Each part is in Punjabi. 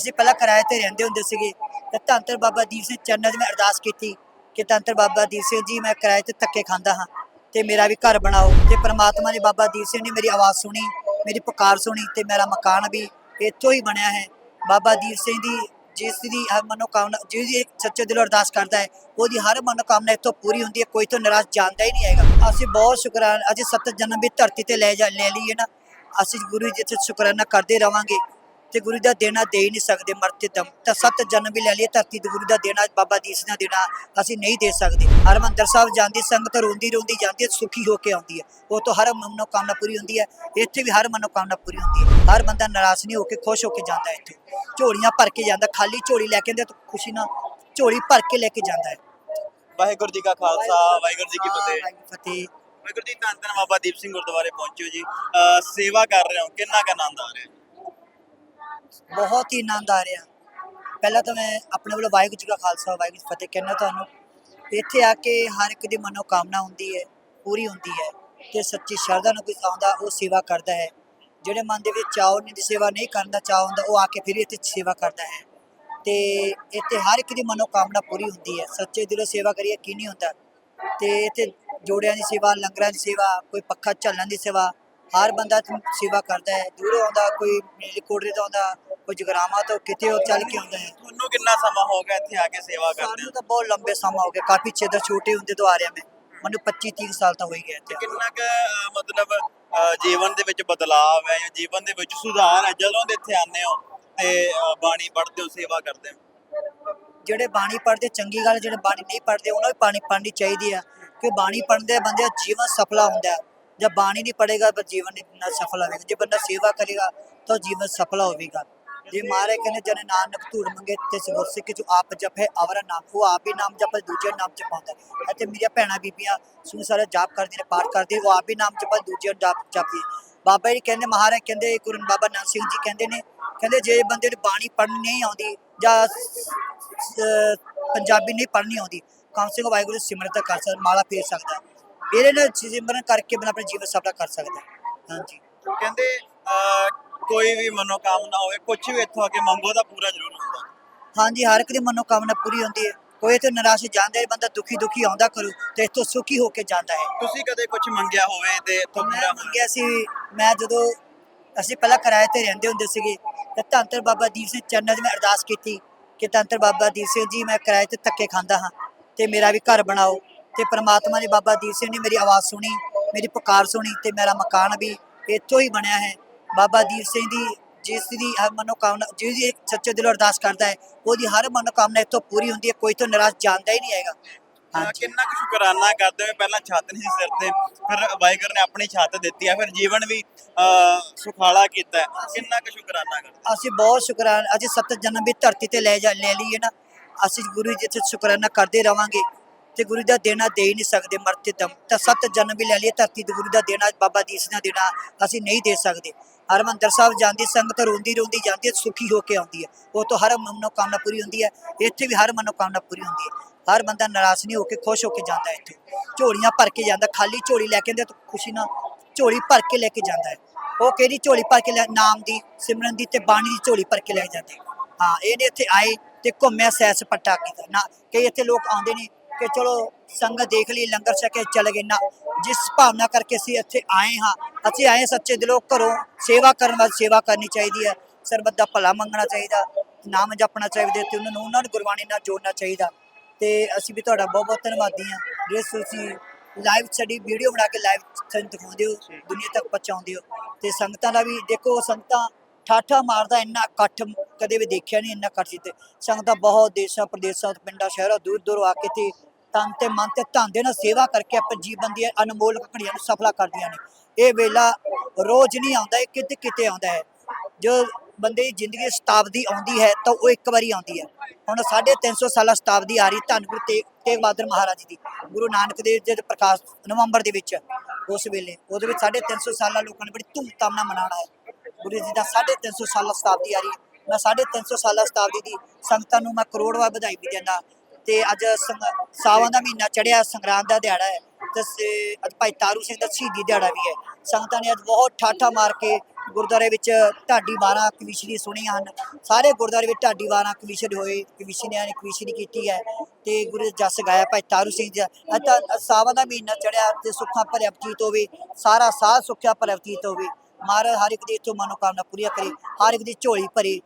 ਅਸੀਂ ਪਹਿਲਾਂ ਕਿਰਾਏ ਤੇ ਰਹਿੰਦੇ ਹੁੰਦੇ ਸੀਗੇ, ਤੇ ਧੰਨ ਧੰਨ ਬਾਬਾ ਦੀਪ ਸਿੰਘ ਚਰਨਾਂ 'ਚ ਮੈਂ ਅਰਦਾਸ ਕੀਤੀ ਕਿ ਧੰਤਰ ਬਾਬਾ ਦੀਪ ਸਿੰਘ ਜੀ, ਮੈਂ ਕਿਰਾਏ ਤੇ ਧੱਕੇ ਖਾਂਦਾ ਹਾਂ ਤੇ ਮੇਰਾ ਵੀ ਘਰ ਬਣਾਓ ਤੇ ਪ੍ਰਮਾਤਮਾ ਨੇ ਬਾਬਾ ਦੀਪ ਸਿੰਘ ਨੇ ਮੇਰੀ ਆਵਾਜ਼ ਸੁਣੀ, ਮੇਰੀ ਪੁਕਾਰ ਸੁਣੀ ਤੇ ਮੇਰਾ ਮਕਾਨ ਵੀ ਇੱਥੋਂ ਹੀ ਬਣਿਆ ਹੈ। ਬਾਬਾ ਦੀਪ ਸਿੰਘ ਦੀ ਜਿਸ ਦੀ ਹਰ ਮਨੋਕਾਮਨਾ, ਜਿਸ ਦੀ ਸੱਚੇ ਦਿਲੋਂ ਅਰਦਾਸ ਕਰਦਾ ਹੈ, ਉਹਦੀ ਹਰ ਮਨੋਕਾਮਨਾ ਇੱਥੋਂ ਪੂਰੀ ਹੁੰਦੀ ਹੈ, ਕੋਈ ਤੋਂ ਨਿਰਾਸ਼ ਜਾਂਦਾ ਹੀ ਨਹੀਂ ਹੈਗਾ। ਅਸੀਂ ਬਹੁਤ ਸ਼ੁਕਰਾਨਾ ਅਜੇ ਸੱਤ ਜਨਮ ਵੀ ਧਰਤੀ ਤੇ ਲੈ ਜਾ, ਲੈ ਲਈਏ ਨਾ, ਅਸੀਂ ਗੁਰੂ ਜੀ ਤੇ ਸ਼ੁਕਰਾਨਾ ਕਰਦੇ ਰਵਾਂਗੇ। ਤੇ ਗੁਰੂ ਦਾ ਦੇਣਾ ਦੇ ਹੀ ਨਹੀਂ ਸਕਦੇ ਮਰਤੇ ਦਮ। ਤਾਂ ਸੱਤ ਜਨਮ ਵੀ ਲੈ ਲਈਏ ਧਰਤੀ ਤੇ ਗੁਰੂ ਦਾ ਦੇਣਾ ਬਾਬਾ ਦੀਪ ਸਿੰਘ ਦਾ ਦੇਣਾ ਅਸੀਂ ਨਹੀਂ ਦੇ ਸਕਦੇ। ਹਰਮੰਦਰ ਸਾਹਿਬ ਜਾਂਦੀ ਸੰਗਤ ਰੋਂਦੀ ਰੋਂਦੀ ਜਾਂਦੀ ਹੈ ਸੁਖੀ ਹੋ ਕੇ ਆਉਂਦੀ ਹੈ। ਉਹ ਤੋਂ ਹਰ ਮਨੋਕਾਮਨਾ ਪੂਰੀ ਹੁੰਦੀ ਹੈ ਇੱਥੇ ਵੀ ਹਰ ਮਨੋਕਾਮਨਾ ਪੂਰੀ ਹੁੰਦੀ ਹੈ। ਹਰ ਬੰਦਾ ਨਾਰਾਜ਼ ਨਹੀਂ ਹੋ ਕੇ ਖੁਸ਼ ਹੋ ਕੇ ਜਾਂਦਾ ਇੱਥੇ। ਝੋਲੀਆਂ ਭਰ ਕੇ ਜਾਂਦਾ ਖਾਲੀ ਝੋਲੀ ਲੈ ਕੇ ਆਉਂਦਾ ਤਾਂ ਖੁਸ਼ੀ ਨਾਲ ਝੋਲੀ ਭਰ ਕੇ ਲੈ ਕੇ ਜਾਂਦਾ ਹੈ। ਵਾਹਿਗੁਰੂ ਜੀ ਕਾ ਖਾਲਸਾ ਵਾਹਿਗੁਰੂ ਜੀ ਕੀ ਫਤਿਹ। ਵਾਹਿਗੁਰੂ ਫਤਿਹ। ਵਾਹਿਗੁਰੂ ਜੀ ਧੰਨ ਧੰਨ ਬਾਬਾ ਦੀਪ ਸਿੰਘ ਗੁਰਦੁਆਰੇ ਪਹੁੰਚੇ ਹੋ ਜੀ ਸੇਵਾ ਕਰ ਰਹੇ ਹੋ ਕਿੰਨਾ ਕੁ ਆਨੰਦ ਆ ਰਿਹਾ? ਬਹੁਤ ਹੀ ਆਨੰਦ ਆ ਰਿਹਾ। ਪਹਿਲਾਂ ਤਾਂ ਮੈਂ ਆਪਣੇ ਵੱਲੋਂ ਵਾਹਿਗੁਰੂ ਜੀ ਕਾ ਖਾਲਸਾ, ਵਾਹਿਗੁਰੂ ਜੀ ਫਤਿਹ ਕਹਿੰਦਾ ਤੁਹਾਨੂੰ। ਇੱਥੇ ਆ ਕੇ ਹਰ ਇੱਕ ਦੀ ਮਨੋਕਾਮਨਾ ਹੁੰਦੀ ਹੈ, ਪੂਰੀ ਹੁੰਦੀ ਹੈ ਤੇ ਸੱਚੀ ਸ਼ਰਧਾ ਨਾਲ ਕੋਈ ਆਉਂਦਾ, ਉਹ ਸੇਵਾ ਕਰਦਾ ਹੈ। ਜਿਹੜੇ ਮਨ ਦੇ ਵਿੱਚ ਚਾਅ ਨਹੀਂ ਦੀ ਸੇਵਾ ਨਹੀਂ ਕਰਨ ਦਾ ਚਾਅ ਹੁੰਦਾ, ਉਹ ਆ ਕੇ ਫਿਰ ਇੱਥੇ ਸੇਵਾ ਕਰਦਾ ਹੈ। ਤੇ ਇੱਥੇ ਹਰ ਇੱਕ ਦੀ ਮਨੋਕਾਮਨਾ ਪੂਰੀ ਹੁੰਦੀ ਹੈ। ਸੱਚੇ ਦਿਲੋਂ ਸੇਵਾ ਕਰੀਏ ਕੀ ਨਹੀਂ ਹੁੰਦਾ। ਤੇ ਇੱਥੇ ਜੋੜਿਆਂ ਦੀ ਸੇਵਾ, ਲੰਗਰਾਂ ਦੀ ਸੇਵਾ, ਕੋਈ ਪੱਖਾ ਝੱਲਣ ਦੀ ਸੇਵਾ ਹਰ ਬੰਦਾ ਸੇਵਾ ਕਰਦਾ ਹੈ ਦੂਰੋਂ ਆਉਂਦਾ ਕੋਈ ਮੇਲਕੋਟਰੇ ਤੋਂ ਆਉਂਦਾ ਕੋਈ ਜਗਰਾਮਾ ਤੋਂ ਕਿਤੇ ਉਹ ਚੱਲ ਕੇ ਆਉਂਦਾ ਹੈ। ਤੁਹਾਨੂੰ ਕਿੰਨਾ ਸਮਾਂ ਹੋ ਗਿਆ ਇੱਥੇ ਆ ਕੇ ਸੇਵਾ ਕਰਦੇ ਸਾਨੂੰ ਤਾਂ ਬਹੁਤ ਲੰਬੇ ਸਮਾਂ ਹੋ ਗਿਆ ਕਾਫੀ ਚਿਰ ਛੋਟੇ ਹੁੰਦੇ ਤੋਂ ਆ ਰਿਹਾ ਮੈਂ। ਮੈਨੂੰ 25 30 ਸਾਲ ਤਾਂ ਹੋ ਹੀ ਗਿਆ ਇੱਥੇ। ਕਿੰਨਾ ਕੁ ਮਤਲਬ ਜੀਵਨ ਦੇ ਵਿੱਚ ਬਦਲਾਅ ਹੈ ਜਾਂ ਜੀਵਨ ਦੇ ਵਿੱਚ ਸੁਧਾਰ ਹੈ? ਜਦੋਂ ਦੇ ਇੱਥੇ ਆਉਂਦੇ ਹੋ ਤੇ ਬਾਣੀ ਪੜ੍ਹਦੇ ਹੋ ਸੇਵਾ ਕਰਦੇ ਹੋ? ਜਿਹੜੇ ਬਾਣੀ ਪੜ੍ਹਦੇ ਚੰਗੀ ਗੱਲ ਜਿਹੜੇ ਬਾਣੀ ਨਹੀਂ ਪੜ੍ਹਦੇ ਉਹਨਾਂ ਨੂੰ ਵੀ ਬਾਣੀ ਪੜ੍ਹਨੀ ਚਾਹੀਦੀ ਆ ਕਿ ਬਾਣੀ ਪੜ੍ਹਦੇ ਬੰਦੇ ਦਾ ਜੀਵਨ ਸਫਲਾ ਹੁੰਦਾ ਹੈ। ਜਦ ਬਾਣੀ ਨਹੀਂ ਪੜ੍ਹੇਗਾ ਤਾਂ ਜੀਵਨ ਨਹੀਂ ਨਾ ਸਫਲ ਹੋਵੇਗਾ। ਜੇ ਬੰਦਾ ਸੇਵਾ ਕਰੇਗਾ ਤਾਂ ਜੀਵਨ ਸਫਲਾ ਜੇ ਮਾਰੇ ਕਹਿੰਦੇ ਜਨ ਨਾਨਕ ਧੂੜ ਮੰਗੇ ਤੇ ਸਗੁਰ ਸਿੱਖ ਜੋ ਆਪ ਜਪੇ ਅਵਰ ਨਾਮ, ਉਹ ਆਪ ਹੀ ਨਾਮ ਜਪੇ ਦੂਜੇ ਨਾਮ ਜਪਾਉਂਦਾ ਹੈ। ਅਤੇ ਮੇਰੀਆਂ ਭੈਣਾਂ ਬੀਬੀਆਂ ਸੁਣ ਸਾਰੇ ਜਾਪ ਕਰਦੀਆਂ ਨੇ, ਪਾਠ ਕਰਦੀਆਂ ਉਹ ਆਪ ਹੀ ਨਾਮ ਜਪਾ ਦੂਜੇ ਨੂੰ ਜਾਪ ਜਪਦੀ ਬਾਬਾ ਜੀ ਕਹਿੰਦੇ, ਮਹਾਰਾਜ ਕਹਿੰਦੇ, ਗੁਰੂ ਬਾਬਾ ਨਾਨਕ ਸਿੰਘ ਜੀ ਕਹਿੰਦੇ ਨੇ, ਕਹਿੰਦੇ ਜੇ ਬੰਦੇ ਨੂੰ ਬਾਣੀ ਪੜ੍ਹਨੀ ਨਹੀਂ ਆਉਂਦੀ ਜਾਂ ਪੰਜਾਬੀ ਨਹੀਂ ਪੜ੍ਹਨੀ ਆਉਂਦੀ ਕਮ ਸੇ ਕਮ ਵਾਹਿਗੁਰੂ ਸਿਮਰਤ ਸਿਮਰਨ ਕਰ ਸਕਦਾ ਮਾਲਾ ਫੇਰ ਸਕਦਾ ਇਹਦੇ ਨਾਲ ਸਿਮਰਨ ਕਰਕੇ ਬੰਦਾ ਆਪਣਾ ਜੀਵਨ ਸਫਲਾ ਕਰ ਸਕਦਾ ਹੈ। ਹਾਂਜੀ। ਕਹਿੰਦੇ ਕੋਈ ਵੀ ਮਨੋਕਾਮਨਾ ਹੋਵੇ ਕੁਝ ਵੀ ਇੱਥੋਂ ਆ ਕੇ ਮੰਗੋ ਤਾਂ ਪੂਰਾ ਜ਼ਰੂਰ ਹੁੰਦਾ। ਹਾਂਜੀ ਹਰ ਇੱਕ ਦੀ ਮਨੋਕਾਮਨਾ ਪੂਰੀ ਹੁੰਦੀ ਹੈ। ਕੋਈ ਤੇ ਨਿਰਾਸ਼ ਜਾਂਦਾ ਹੈ ਬੰਦਾ ਦੁਖੀ ਦੁਖੀ ਆਉਂਦਾ ਕਰੂ ਤੇ ਇਤੋਂ ਸੁਖੀ ਹੋ ਕੇ ਜਾਂਦਾ ਹੈ। ਤੁਸੀਂ ਕਦੇ ਕੁਝ ਮੰਗਿਆ ਹੋਵੇ ਤੇ ਇੱਥੋਂ ਮੈਂ ਪੂਰਾ ਮੰਗਿਆ ਸੀ ਮੈਂ ਜਦੋਂ ਅਸੀਂ ਪਹਿਲਾਂ ਕਿਰਾਏ ਤੇ ਰਹਿੰਦੇ ਹੁੰਦੇ ਸੀਗੇ ਤੇ ਧੰਨ ਬਾਬਾ ਦੀਪ ਸਿੰਘ ਚਰਨਾਂ 'ਚ ਮੈਂ ਅਰਦਾਸ ਕੀਤੀ ਕਿ ਧੰਨ ਬਾਬਾ ਦੀਪ ਸਿੰਘ ਜੀ ਮੈਂ ਕਿਰਾਏ ਤੇ ਧੱਕੇ ਖਾਂਦਾ ਹਾਂ ਤੇ ਮੇਰਾ ਵੀ ਘਰ ਬਣਾਓ। ਤੇ ਪ੍ਰਮਾਤਮਾ ਨੇ ਬਾਬਾ ਦੀਪ ਸਿੰਘ ਨੇ ਮੇਰੀ ਆਵਾਜ਼ ਸੁਣੀ ਮੇਰੀ ਪੁਕਾਰ ਸੁਣੀ ਤੇ ਮੇਰਾ ਮਕਾਨ ਵੀ ਇੱਥੋਂ ਹੀ ਬਣਿਆ ਹੈ। ਬਾਬਾ ਦੀਪ ਸਿੰਘ ਦੀ ਜਿਸ ਦੀ ਹਰ ਮਨੋਕਾਮਨਾ ਜਿਹਦੀ ਇੱਕ ਸੱਚੇ ਦਿਲੋਂ ਅਰਦਾਸ ਕਰਦਾ ਹੈ ਉਹਦੀ ਹਰ ਮਨੋਕਾਮਨਾ ਇੱਥੋਂ ਪੂਰੀ ਹੁੰਦੀ ਹੈ ਕੋਈ ਤੋਂ ਨਿਰਾਸ਼ ਜਾਂਦਾ ਹੀ ਨਹੀਂ ਹੈਗਾ। ਕਿੰਨਾ ਕੁ ਸ਼ੁਕਰਾਨਾ ਕਰਦੇ ਹੋ ਪਹਿਲਾਂ ਛੱਤ ਨਹੀਂ ਸੀ ਸਿਰ ਤੇ ਫਿਰ ਵਾਹਿਗੁਰੂ ਨੇ ਆਪਣੀ ਛੱਤ ਦਿੱਤੀ ਹੈ ਫਿਰ ਜੀਵਨ ਵੀ ਸੁਖਾਲਾ ਕੀਤਾ ਕਿੰਨਾ ਕੁ ਸ਼ੁਕਰਾਨਾ ਕਰਦੇ ਅਸੀਂ ਬਹੁਤ ਸ਼ੁਕਰਾਨਾ ਅਜੇ ਸੱਤ ਜਨਮ ਵੀ ਧਰਤੀ ਤੇ ਲੈ ਜਾ ਲੈ ਲਈਏ ਨਾ ਅਸੀਂ ਗੁਰੂ ਜੀ ਤੇ ਸ਼ੁਕਰਾਨਾ ਕਰਦੇ ਰਵਾਂਗੇ। ਤੇ ਗੁਰੂ ਦਾ ਦੇਣਾ ਦੇ ਹੀ ਨਹੀਂ ਸਕਦੇ ਮਰਤੇ ਦਮ। ਤਾਂ ਸੱਤ ਜਨਮ ਵੀ ਲੈ ਲਈਏ ਧਰਤੀ ਤੇ ਗੁਰੂ ਦਾ ਦੇਣਾ, ਬਾਬਾ ਦੀਪ ਦਾ ਦੇਣਾ ਅਸੀਂ ਨਹੀਂ ਦੇ ਸਕਦੇ। ਹਰਮੰਦਰ ਸਾਹਿਬ ਜਾਂਦੀ, ਸੰਗਤ ਰੋਂਦੀ ਰੋਂਦੀ ਜਾਂਦੀ ਹੈ, ਸੁਖੀ ਹੋ ਕੇ ਆਉਂਦੀ ਹੈ। ਉਹ ਤੋਂ ਹਰ ਮਨੋਕਾਮਨਾ ਪੂਰੀ ਹੁੰਦੀ ਹੈ, ਇੱਥੇ ਵੀ ਹਰ ਮਨੋਕਾਮਨਾ ਪੂਰੀ ਹੁੰਦੀ ਹੈ। ਹਰ ਬੰਦਾ ਨਾਰਾਜ਼ ਨਹੀਂ ਹੋ ਕੇ ਖੁਸ਼ ਹੋ ਕੇ ਜਾਂਦਾ ਇੱਥੇ। ਝੋਲੀਆਂ ਭਰ ਕੇ ਜਾਂਦਾ, ਖਾਲੀ ਝੋਲੀ ਲੈ ਕੇ ਆਉਂਦਾ ਤਾਂ ਖੁਸ਼ੀ ਨਾਲ ਝੋਲੀ ਭਰ ਕੇ ਲੈ ਕੇ ਜਾਂਦਾ ਹੈ। ਉਹ ਕਿਹੜੀ ਝੋਲੀ ਭਰ ਕੇ ਲੈ, ਨਾਮ ਦੀ, ਸਿਮਰਨ ਦੀ ਤੇ ਬਾਣੀ ਦੀ ਝੋਲੀ ਭਰ ਕੇ ਲੈ ਜਾਂਦੇ। ਹਾਂ ਇਹਨੇ ਇੱਥੇ ਆਏ ਤੇ ਘੁੰਮਿਆ ਸੈਰ ਸਪਾਟਾ ਕੀਤਾ। ਨਾ, ਕਈ ਇੱਥੇ ਲੋਕ ਆਉਂਦੇ ਨੇ ਕਿ ਚਲੋ ਸੰਗਤ ਦੇਖ ਲਈ, ਲੰਗਰ ਛਕ ਕੇ ਚਲੇ ਗਏ। ਨਾ, ਜਿਸ ਭਾਵਨਾ ਕਰਕੇ ਅਸੀਂ ਇੱਥੇ ਆਏ ਹਾਂ, ਅਸੀਂ ਆਏ ਸੱਚੇ ਦਿਲੋਂ ਘਰੋਂ ਸੇਵਾ ਕਰਨ ਵਾਸਤੇ ਸੇਵਾ ਕਰਨੀ ਚਾਹੀਦੀ ਹੈ। ਸਰਬੱਤ ਦਾ ਭਲਾ ਮੰਗਣਾ ਚਾਹੀਦਾ, ਨਾਮ ਜਪਣਾ ਚਾਹੀਦਾ ਤੇ ਉਹਨਾਂ ਨੂੰ ਉਹਨਾਂ ਨੂੰ ਗੁਰਬਾਣੀ ਨਾਲ ਜੋੜਨਾ ਚਾਹੀਦਾ। ਤੇ ਅਸੀਂ ਵੀ ਤੁਹਾਡਾ ਬਹੁਤ ਬਹੁਤ ਧੰਨਵਾਦੀ ਹਾਂ। ਜੇ ਤੁਸੀਂ ਲਾਈਵ ਸਟੱਡੀ ਵੀਡੀਓ ਬਣਾ ਕੇ ਲਾਈਵ ਸਾਨੂੰ ਦਿਖਾਉਂਦੇ ਹੋ, ਦੁਨੀਆ ਤੱਕ ਪਹੁੰਚਾਉਂਦੇ ਹੋ, ਤੇ ਸੰਗਤਾਂ ਦਾ ਵੀ ਦੇਖੋ, ਸੰਗਤਾਂ ਠਾਠਾ ਮਾਰਦਾ, ਇੰਨਾ ਇਕੱਠ ਕਦੇ ਵੀ ਦੇਖਿਆ ਨਹੀਂ, ਇੰਨਾ ਇਕੱਠ ਸੀ ਸੰਗਤਾਂ ਬਹੁਤ ਦੇਸ਼ਾਂ, ਪ੍ਰਦੇਸ਼ਾਂ, ਪਿੰਡਾਂ, ਸ਼ਹਿਰਾਂ ਦੂਰ ਦੂਰ ਆ ਕੇ ਤੇ ਤਨ ਤੇ ਮਨ ਤੇ ਧਨ ਦੇ ਨਾਲ ਸੇਵਾ ਕਰਕੇ ਆਪਣੇ ਜੀਵਨ ਦੀਆਂ ਅਨਮੋਲ ਘੜੀਆਂ ਨੂੰ ਸਫਲਾ ਕਰਦੀਆਂ ਨੇ। ਇਹ ਵੇਲਾ ਰੋਜ਼ ਨਹੀਂ ਆਉਂਦਾ, ਇਹ ਕਿਤੇ ਕਿਤੇ ਆਉਂਦਾ ਹੈ? ਜੋ ਬੰਦੇ ਦੀ ਜ਼ਿੰਦਗੀ ਸ਼ਤਾਬਦੀ ਆਉਂਦੀ ਹੈ, ਤਾਂ ਉਹ ਇੱਕ ਵਾਰੀ ਆਉਂਦੀ ਹੈ। ਹੁਣ 350 ਸਾਲਾ ਸ਼ਤਾਬਦੀ ਆ ਰਹੀ ਧੰਨ ਗੁਰੂ ਤੇਗ ਬਹਾਦਰ ਮਹਾਰਾਜ ਜੀ ਦੀ। ਗੁਰੂ ਨਾਨਕ ਦੇਵ ਜੀ ਦੇ ਪ੍ਰਕਾਸ਼ ਨਵੰਬਰ ਦੇ ਵਿੱਚ, ਉਸ ਵੇਲੇ। ਉਹਦੇ ਵਿੱਚ 350 ਸਾਲਾ ਲੋਕਾਂ ਨੇ ਬੜੀ ਧੂਮਧਾਮ ਨਾਲ ਮਨਾਉਣਾ ਹੈ। ਗੁਰੂ ਜੀ ਦਾ 350 ਸਾਲਾ ਸ਼ਤਾਬਦੀ ਆ ਰਹੀ ਹੈ। ਮੈਂ 350 ਸਾਲਾ ਸ਼ਤਾਬਦੀ ਦੀ ਸੰਗਤਾਂ ਨੂੰ ਮੈਂ ਕਰੋੜ ਵਧਾਈ ਵੀ ਦਿੰਦਾ। ਤੇ ਅੱਜ ਸੰਗ- ਸਾਵਣ ਦਾ ਮਹੀਨਾ ਚੜਿਆ ਸੰਗਰਾਂਦ ਦਾ ਦਿਹਾੜਾ ਹੈ। ਤੇ ਅੱਜ ਭਾਈ ਤਾਰੂ ਸਿੰਘ ਦਾ ਸ਼ਹੀਦੀ ਦਿਹਾੜਾ ਵੀ ਹੈ। ਸੰਗਤਾਂ ਨੇ ਅੱਜ ਬਹੁਤ ਠਾਠਾ ਮਾਰ ਕੇ ਗੁਰਦੁਆਰੇ ਵਿੱਚ ਢਾਡੀ ਵਾਰਾਂ ਕਵੀਸ਼ਰੀ ਸੁਣੀਆਂ ਹਨ। ਸਾਰੇ ਗੁਰਦੁਆਰੇ ਵਿੱਚ ਢਾਡੀ ਵਾਰਾਂ ਕਵੀਸ਼ਰ ਹੋਏ, ਕਵੀਸ਼ਰੀਆਂ ਨੇ ਕਵੀਸ਼ਰੀ ਕੀਤੀ ਹੈ ਤੇ ਗੁਰੂ ਦਾ ਜਸ ਗਾਇਆ ਭਾਈ ਤਾਰੂ ਸਿੰਘ ਜੀ ਦਾ। ਅਤੇ ਦਾ ਮਹੀਨਾ ਚੜਿਆ ਤੇ ਸੁੱਖਾਂ ਭਰਿਆ ਬਤੀਤ ਹੋਵੇ, ਸਾਰਾ ਸਾਹ ਸੁੱਖਿਆ ਭਰਿਆ ਬਤੀਤ ਹੋਵੇ। ਮਹਾਰਾਜ ਹਰ ਇੱਕ ਦੀ ਇੱਥੋਂ ਮਨੋਕਾਮਨਾ ਪੂਰੀਆਂ ਕਰੇ, ਹਰ ਇੱਕ ਦੀ ਝੋਲੀ ਭਰੇ,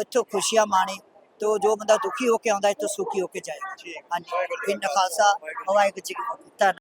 ਇੱਥੋਂ ਖੁਸ਼ੀਆਂ ਮਾਣੇ ਤੋ ਜੋ ਬੰਦਾ ਦੁਖੀ ਹੋ ਕੇ ਆਉਂਦਾ ਇੱਥੋਂ ਸੁਖੀ ਹੋ ਕੇ ਜਾਏਗਾ। ਹਾਂਜੀ। ਇਨ ਖਾਲਸਾ ਵਾਹਿਗੁਰੂ ਜੀ